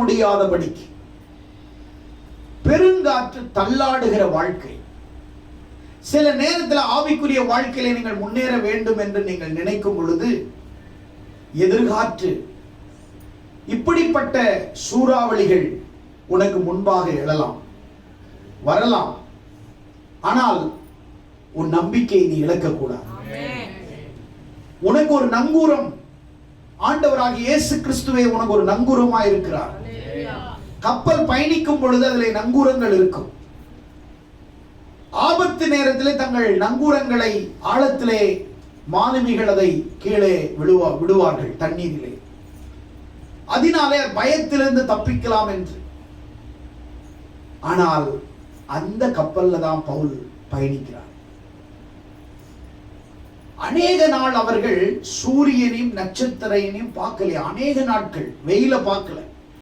முடியாதபடிக்கு பெருங்காற்று தள்ளாடுகிற வாழ்க்கை. சில நேரத்தில் ஆவிக்குரிய வாழ்க்கையில நீங்கள் முன்னேற வேண்டும் என்று நீங்கள் நினைக்கும் பொழுது எதிர்காற்று இப்படிப்பட்ட சூறாவளிகள் உனக்கு முன்பாக எழலாம் வரலாம். ஆனால் உன் நம்பிக்கையை நீ இழக்கக்கூடாது. உனக்கு ஒரு நங்கூரம் ஆண்டவராக இயேசு கிறிஸ்துவே உனக்கு ஒரு நங்கூரமாக இருக்கிறார் கப்பல் பயணிக்கும் பொழுது அதில் நங்கூரங்கள் இருக்கும். ஆபத்து நேரத்திலே தங்கள் நங்கூரங்களை ஆழத்திலே மாலுமிகள் அதை கீழே விடுவா விடுவார்கள் தண்ணீரிலே. அதனாலே பயத்திலிருந்து தப்பிக்கலாம் என்று. ஆனால் அந்த கப்பல்ல தான் பவுல் பயணிக்கிறார். அநேக நாள் அவர்கள் சூரியனையும் நட்சத்திரையனையும் பார்க்கலையா. அநேக நாட்கள் வெயில பார்க்கல.